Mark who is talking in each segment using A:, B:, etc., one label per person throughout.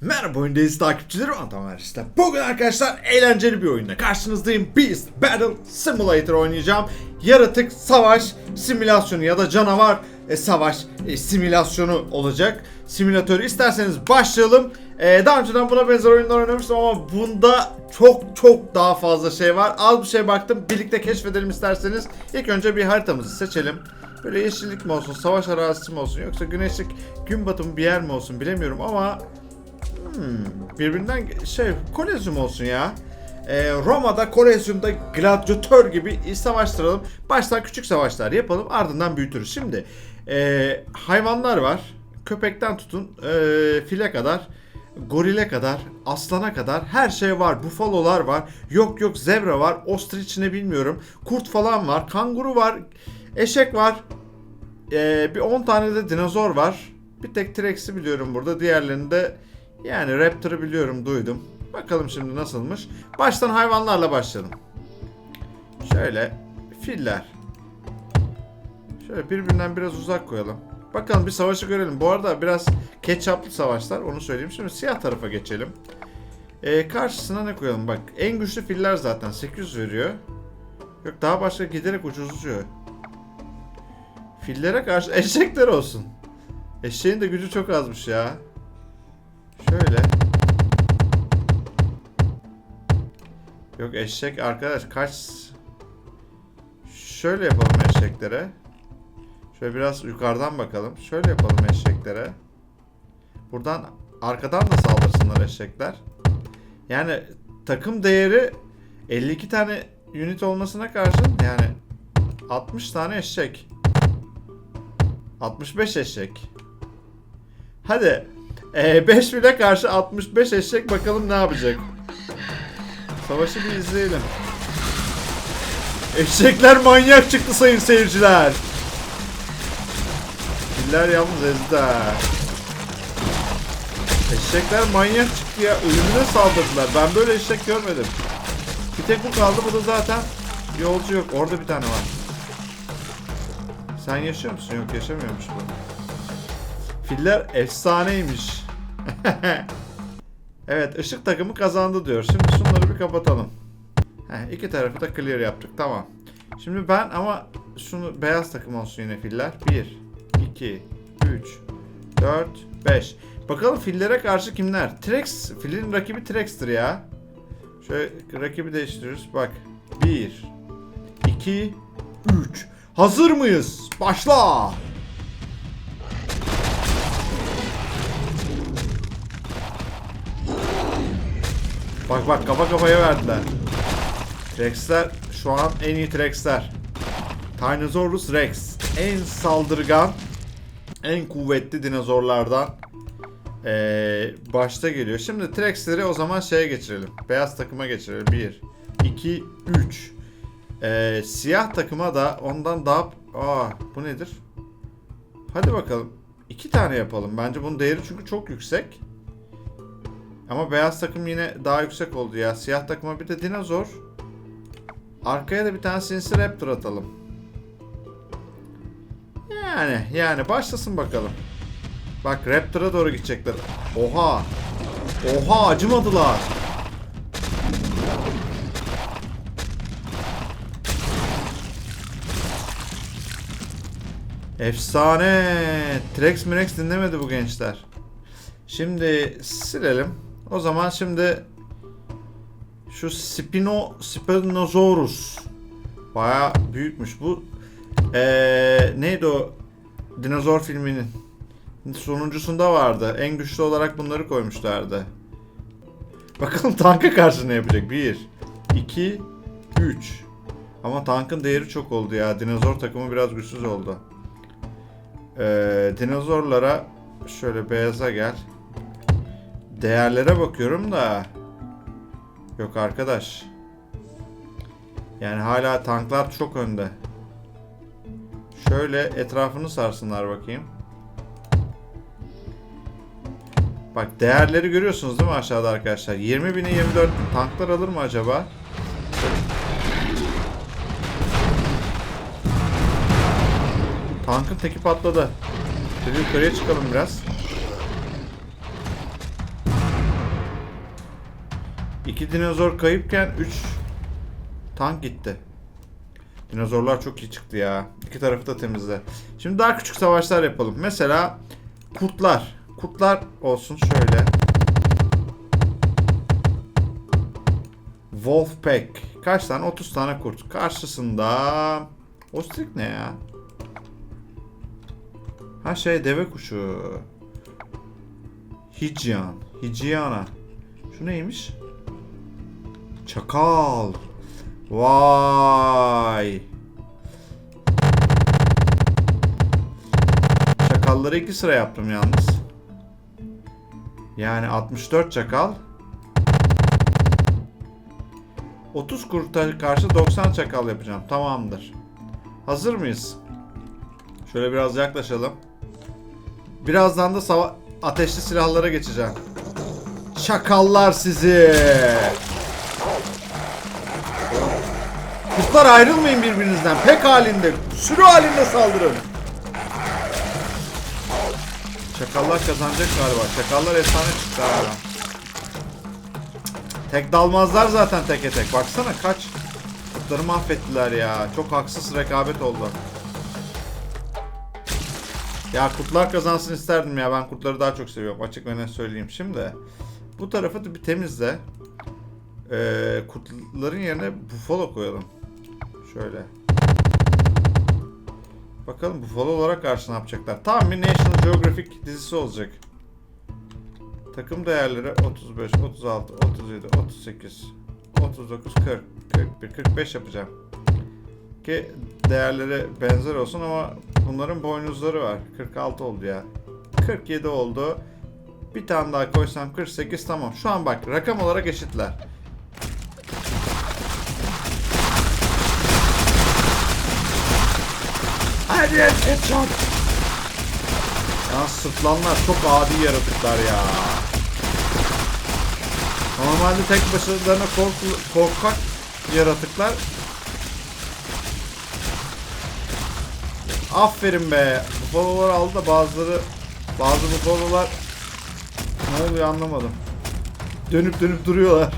A: Merhaba oyundayız takipçileri işte. Bugün arkadaşlar eğlenceli bir oyunda karşınızdayım. Beast Battle Simulator oynayacağım. Yaratık savaş simülasyonu ya da canavar e, savaş e, simülasyonu olacak. Simülatörü isterseniz başlayalım. E, daha önceden buna benzer oyunlar oynamıştım ama bunda çok çok daha fazla şey var. Az bir şey baktım. Birlikte keşfedelim isterseniz. İlk önce bir haritamızı seçelim. Böyle yeşillik mi olsun, savaş arazisi mi olsun yoksa güneşlik gün batımı bir yer mi olsun bilemiyorum ama Hmm, birbirinden şey Kolezyum olsun ya. Ee, Roma'da Kolezyum'da gladyatör gibi savaştıralım. Baştan küçük savaşlar yapalım ardından büyütürüz. Şimdi ee, hayvanlar var. Köpekten tutun ee, file kadar gorile kadar, aslana kadar her şey var. Bufalolar var. Yok yok zebra var. Ostrich ne bilmiyorum. Kurt falan var. Kanguru var. Eşek var. Ee, bir 10 tane de dinozor var. Bir tek T-Rex'i biliyorum burada. Diğerlerini de yani Raptor'ı biliyorum, duydum. Bakalım şimdi nasılmış. Baştan hayvanlarla başlayalım. Şöyle filler. Şöyle birbirinden biraz uzak koyalım. Bakalım bir savaşı görelim. Bu arada biraz ketçaplı savaşlar onu söyleyeyim. Şimdi siyah tarafa geçelim. Ee, karşısına ne koyalım? Bak en güçlü filler zaten 800 veriyor. Yok daha başka giderek ucuzluyor. Fillere karşı eşekler olsun. Eşeğin de gücü çok azmış ya. Yok eşek arkadaş kaç Şöyle yapalım eşeklere. Şöyle biraz yukarıdan bakalım. Şöyle yapalım eşeklere. Buradan arkadan da saldırsınlar eşekler. Yani takım değeri 52 tane unit olmasına karşın yani 60 tane eşek. 65 eşek. Hadi. 5 bile karşı 65 eşek bakalım ne yapacak. Savaşı bir izleyelim. Eşekler manyak çıktı sayın seyirciler. Filler yalnız ezdi. Eşekler manyak çıktı ya. Ölümüne saldırdılar. Ben böyle eşek görmedim. Bir tek bu kaldı. Bu da zaten yolcu yok. Orada bir tane var. Sen yaşıyor musun? Yok yaşamıyormuş bu. Filler efsaneymiş. evet ışık takımı kazandı diyor. Şimdi şunları bir kapatalım. Heh, iki tarafı da clear yaptık. Tamam. Şimdi ben ama şunu beyaz takım olsun yine filler. 1, 2, 3, 4, 5. Bakalım fillere karşı kimler? Trex, fillerin rakibi Trex'tir ya. Şöyle rakibi değiştiriyoruz. Bak. 1, 2, 3. Hazır mıyız? Başla. Bak bak kafa kafaya verdiler. Rex'ler şu an en iyi Rex'ler. Tyrannosaurus Rex. En saldırgan, en kuvvetli dinozorlardan ee, başta geliyor. Şimdi T-Rex'leri o zaman şeye geçirelim. Beyaz takıma geçirelim. 1, 2, 3. Ee, siyah takıma da ondan daha... Aa bu nedir? Hadi bakalım. İki tane yapalım. Bence bunun değeri çünkü çok yüksek. Ama beyaz takım yine daha yüksek oldu ya. Siyah takıma bir de dinozor. Arkaya da bir tane sinsi raptor atalım. Yani yani başlasın bakalım. Bak raptor'a doğru gidecekler. Oha. Oha acımadılar. Efsane. Trex Mirex dinlemedi bu gençler. Şimdi silelim. O zaman şimdi şu Spino Spinosaurus baya büyükmüş bu. Ee, neydi o dinozor filminin sonuncusunda vardı. En güçlü olarak bunları koymuşlardı. Bakalım tanka karşı ne yapacak? 1 2 3 Ama tankın değeri çok oldu ya. Dinozor takımı biraz güçsüz oldu. Ee, dinozorlara şöyle beyaza gel. Değerlere bakıyorum da yok arkadaş. Yani hala tanklar çok önde. Şöyle etrafını sarsınlar bakayım. Bak değerleri görüyorsunuz değil mi aşağıda arkadaşlar? 20 bini 24 tanklar alır mı acaba? Tankın teki patladı. Şöyle yukarıya çıkalım biraz. İki dinozor kayıpken 3 tank gitti. Dinozorlar çok iyi çıktı ya. İki tarafı da temizle. Şimdi daha küçük savaşlar yapalım. Mesela kurtlar. Kurtlar olsun şöyle. Wolfpack. Kaç tane? 30 tane kurt. Karşısında... Ostrik ne ya? Ha şey deve kuşu. Hicyan. Hiciyana. Şu neymiş? Çakal. Vay. Çakalları iki sıra yaptım yalnız. Yani 64 çakal. 30 kurta karşı 90 çakal yapacağım. Tamamdır. Hazır mıyız? Şöyle biraz yaklaşalım. Birazdan da ateşli silahlara geçeceğim. Çakallar sizi. Kurtlar ayrılmayın birbirinizden. Pek halinde, sürü halinde saldırın. Çakallar kazanacak galiba. Çakallar efsane çıktı ha. Tek dalmazlar zaten teke tek. Baksana kaç. Kurtları mahvettiler ya. Çok haksız rekabet oldu. Ya kurtlar kazansın isterdim ya. Ben kurtları daha çok seviyorum. Açık ve net söyleyeyim. Şimdi bu tarafı da bir temizle. Ee, kurtların yerine buffalo koyalım. Şöyle. Bakalım buffalo olarak karşı ne yapacaklar. Tam bir National Geographic dizisi olacak. Takım değerleri 35, 36, 37, 38, 39, 40, 41, 45 yapacağım. Ki değerleri benzer olsun ama bunların boynuzları var. 46 oldu ya. 47 oldu. Bir tane daha koysam 48 tamam. Şu an bak rakam olarak eşitler. Hadi headshot. Ya sırtlanlar çok adi yaratıklar ya. Normalde tek başlarına korku, korkak yaratıklar. Aferin be. Buffalo'lar aldı da bazıları bazı buffalo'lar ne oluyor anlamadım. Dönüp dönüp duruyorlar.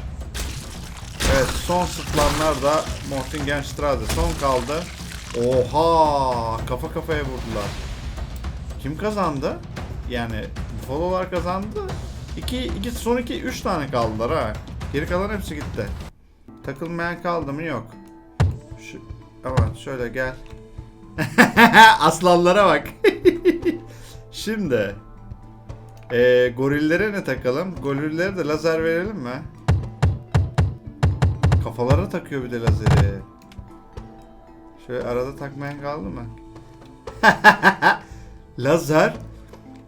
A: Evet son sırtlanlar da Mortingenstrasse son kaldı. Oha kafa kafaya vurdular. Kim kazandı? Yani Buffalo'lar kazandı. 2 2 son 2 3 tane kaldılar ha. Geri kalan hepsi gitti. Takılmayan kaldı mı? Yok. Şu ama şöyle gel. Aslanlara bak. Şimdi ee, gorillere ne takalım? Gorillere de lazer verelim mi? Kafalara takıyor bir de lazeri. Şöyle arada takmayan kaldı mı? lazer.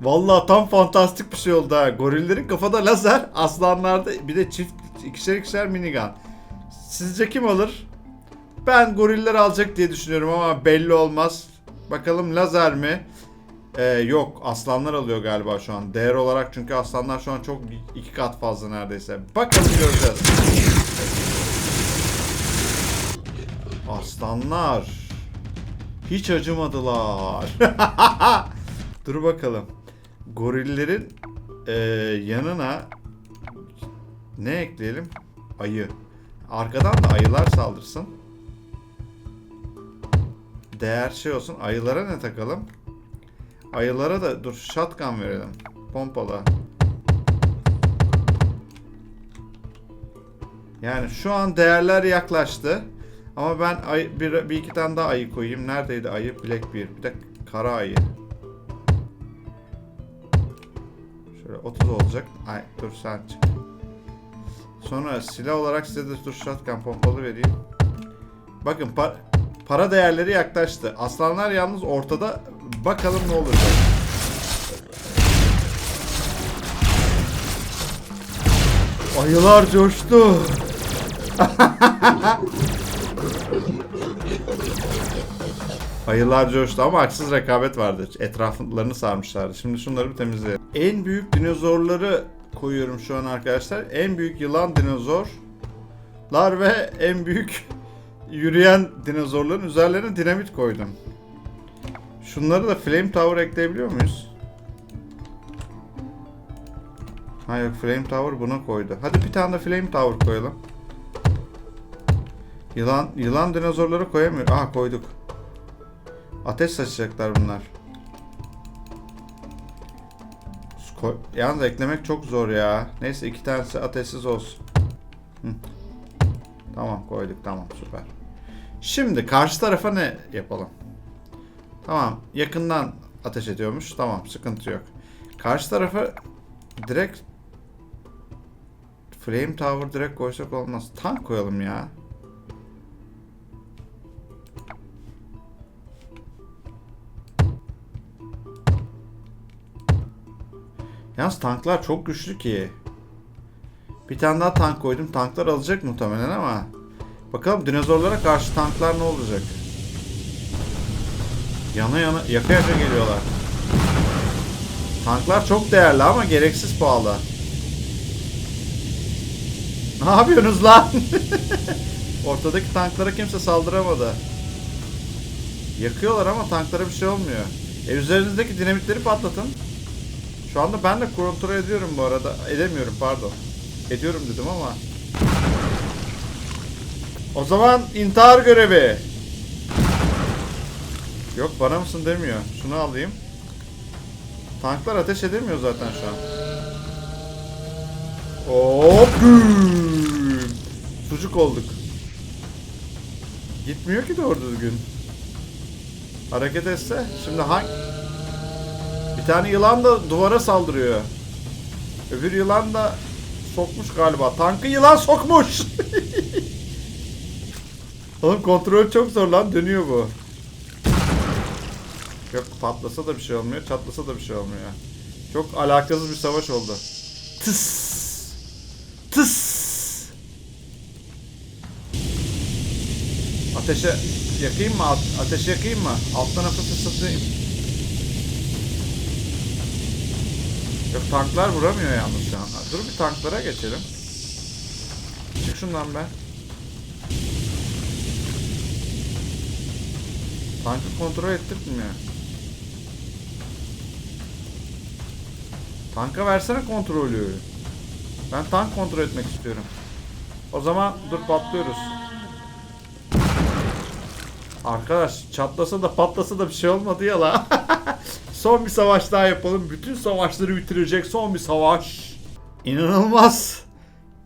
A: Vallahi tam fantastik bir şey oldu ha. Gorillerin kafada lazer, aslanlarda bir de çift ikişer ikişer minigun. Sizce kim alır? Ben goriller alacak diye düşünüyorum ama belli olmaz. Bakalım lazer mi? Ee, yok aslanlar alıyor galiba şu an. Değer olarak çünkü aslanlar şu an çok iki kat fazla neredeyse. Bakalım göreceğiz. Aslanlar. Hiç acımadılar. Dur bakalım. Gorillerin eee, yanına ne ekleyelim? Ayı. Arkadan da ayılar saldırsın. Değer şey olsun. Ayılara ne takalım? Ayılara da dur shotgun verelim. Pompala. Yani şu an değerler yaklaştı. Ama ben ay, bir, bir iki tane daha ayı koyayım. Neredeydi ayı? Black bir. Bir de kara ayı. Şöyle 30 olacak. Ay dur sen çık. Sonra silah olarak size de dur shotgun pompalı vereyim. Bakın pa- para değerleri yaklaştı. Aslanlar yalnız ortada. Bakalım ne olacak. Ayılar coştu. Ayılar coştu ama haksız rekabet vardı. Etraflarını sarmışlardı. Şimdi şunları bir temizleyelim. En büyük dinozorları koyuyorum şu an arkadaşlar. En büyük yılan dinozorlar ve en büyük yürüyen dinozorların üzerlerine dinamit koydum. Şunları da flame tower ekleyebiliyor muyuz? Ha yok flame tower buna koydu. Hadi bir tane de flame tower koyalım. Yılan yılan dinozorları koyamıyor. Aha koyduk. Ateş saçacaklar bunlar. Koy- Yalnız eklemek çok zor ya. Neyse iki tanesi ateşsiz olsun. Hı. Tamam koyduk tamam süper. Şimdi karşı tarafa ne yapalım? Tamam yakından ateş ediyormuş. Tamam sıkıntı yok. Karşı tarafa direkt Flame Tower direkt koysak olmaz. Tank koyalım ya. Yalnız tanklar çok güçlü ki. Bir tane daha tank koydum. Tanklar alacak muhtemelen ama. Bakalım dinozorlara karşı tanklar ne olacak? Yana yana yaka yaka geliyorlar. Tanklar çok değerli ama gereksiz pahalı. Ne yapıyorsunuz lan? Ortadaki tanklara kimse saldıramadı. Yakıyorlar ama tanklara bir şey olmuyor. E üzerinizdeki dinamitleri patlatın. Şu anda ben de kontrol ediyorum bu arada. Edemiyorum pardon. Ediyorum dedim ama. O zaman intihar görevi. Yok bana mısın demiyor. Şunu alayım. Tanklar ateş edemiyor zaten şu an. Hop! Sucuk olduk. Gitmiyor ki doğru düzgün. Hareket etse. Şimdi hangi... Tane yılan da duvara saldırıyor. Öbür yılan da sokmuş galiba. Tankı yılan sokmuş. Oğlum kontrol çok zor lan. Dönüyor bu. Yok patlasa da bir şey olmuyor. Çatlasa da bir şey olmuyor. Çok alakasız bir savaş oldu. Tıs. Tıs. Ateşe yakayım mı? At- Ateşe yakayım mı? Alttan hafif ısıtayım. Yok tanklar vuramıyor yalnız şu an. Dur bir tanklara geçelim. Çık şundan be. Tankı kontrol ettirmiyor. Tanka versene kontrolü. Ben tank kontrol etmek istiyorum. O zaman dur patlıyoruz. Arkadaş çatlasa da patlasa da bir şey olmadı ya la. son bir savaş daha yapalım. Bütün savaşları bitirecek son bir savaş. İnanılmaz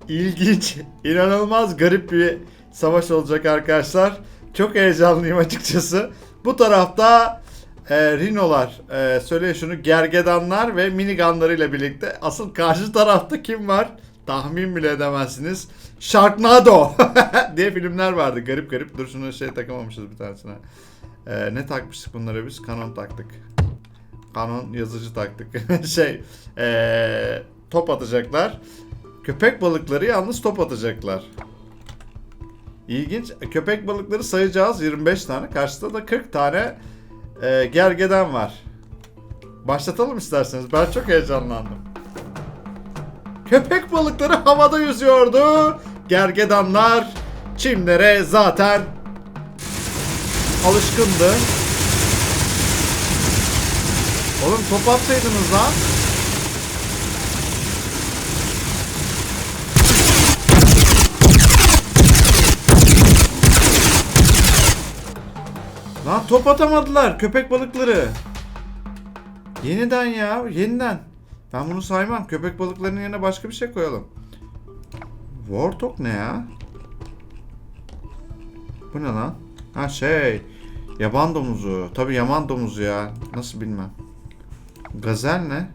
A: ilginç, inanılmaz garip bir savaş olacak arkadaşlar. Çok heyecanlıyım açıkçası. Bu tarafta e, Rinolar, e, söyle şunu gergedanlar ve minigunlarıyla birlikte. Asıl karşı tarafta kim var? Tahmin bile edemezsiniz. Sharknado diye filmler vardı. Garip garip. Dur şunu şey takamamışız bir tanesine. E, ne takmıştık bunlara biz? Kanon taktık. Kanon yazıcı taktık. şey, e, top atacaklar. Köpek balıkları yalnız top atacaklar. İlginç. Köpek balıkları sayacağız 25 tane. Karşıda da 40 tane e, gergeden var. Başlatalım isterseniz. Ben çok heyecanlandım. Köpek balıkları havada yüzüyordu. Gergedanlar çimlere zaten alışkındı. Oğlum top atsaydınız lan. Lan top atamadılar köpek balıkları. Yeniden ya, yeniden. Ben bunu saymam. Köpek balıklarının yerine başka bir şey koyalım. Warthog ne ya? Bu ne lan? Ha şey. Yaban domuzu. Tabi yaban domuzu ya. Nasıl bilmem. Gazel ne?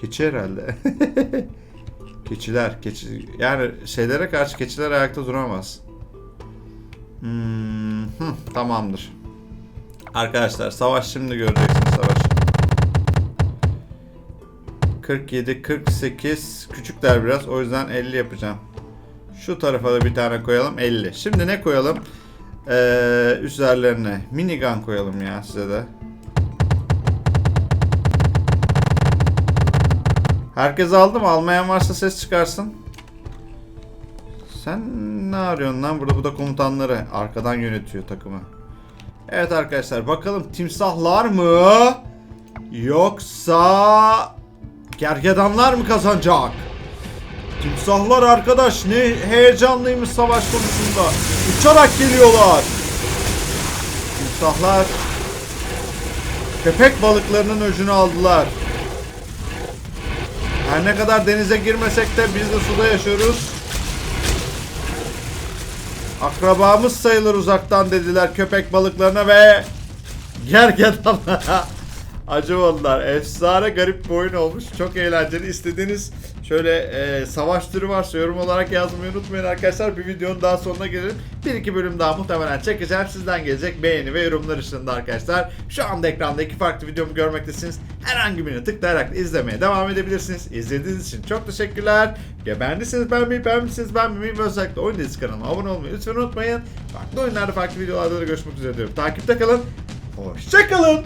A: Keçi herhalde. Keçiler. Keçi. Yani şeylere karşı keçiler ayakta duramaz. Hmm, hı, tamamdır. Arkadaşlar savaş şimdi göreceksiniz savaş. 47, 48 küçükler biraz o yüzden 50 yapacağım. Şu tarafa da bir tane koyalım 50. Şimdi ne koyalım? Ee, üzerlerine minigun koyalım ya size de. Herkes aldı mı? Almayan varsa ses çıkarsın. Sen ne arıyorsun lan burada? Bu da komutanları. Arkadan yönetiyor takımı. Evet arkadaşlar bakalım timsahlar mı? Yoksa Gergedanlar mı kazanacak? Timsahlar arkadaş ne heyecanlıymış savaş konusunda. Uçarak geliyorlar. Timsahlar köpek balıklarının öcünü aldılar. Her ne kadar denize girmesek de biz de suda yaşıyoruz. Akrabamız sayılır uzaktan dediler köpek balıklarına ve gergedanlara. Acımadılar. Efsane garip bir oyun olmuş. Çok eğlenceli. İstediğiniz şöyle e, savaş türü varsa yorum olarak yazmayı unutmayın arkadaşlar. Bir videonun daha sonuna gelelim. Bir iki bölüm daha muhtemelen çekeceğim. Sizden gelecek beğeni ve yorumlar ışığında arkadaşlar. Şu anda ekranda iki farklı videomu görmektesiniz. Herhangi birine tıklayarak izlemeye devam edebilirsiniz. İzlediğiniz için çok teşekkürler. Beğendiyseniz beğenmeyi, beğenmişsiniz beğenmeyi ve özellikle Oyun Dizisi kanalıma abone olmayı lütfen unutmayın. Farklı oyunlarda farklı videolarda da görüşmek üzere diyorum. Takipte kalın. Hoşçakalın.